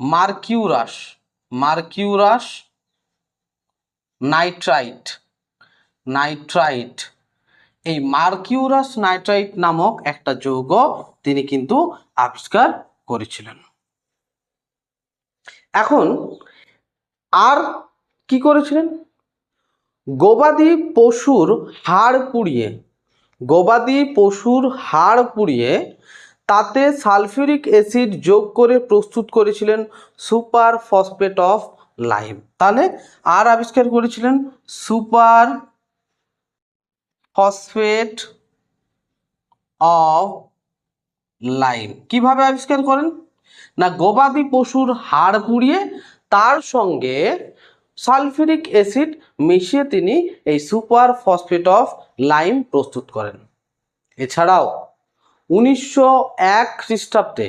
Mercurous mercurous nitrite nitrite. এই mercurous nitrite নামক একটা যৌগ তিনি কিন্তু আবিষ্কার করেছিলেন। এখন, আর কি করেছিলেন? গবাদি পশুর হাড় পুড়িয়ে, গবাদি পশুর হাড় পুড়িয়ে তাতে সালফিউরিক অ্যাসিড যোগ করে প্রস্তুত করেছিলেন সুপার ফসফেট অফ লাইম। তাহলে আর আবিষ্কার করেছিলেন সুপার ফসফেট অফ লাইম। কীভাবে আবিষ্কার করেন? না, গবাদি পশুর হাড় পুড়িয়ে তার সঙ্গে সালফিউরিক অ্যাসিড মিশিয়ে তিনি এই সুপার ফসফেট অফ লাইম প্রস্তুত করেন। এছাড়াও উনিশশো এক খ্রিস্টাব্দে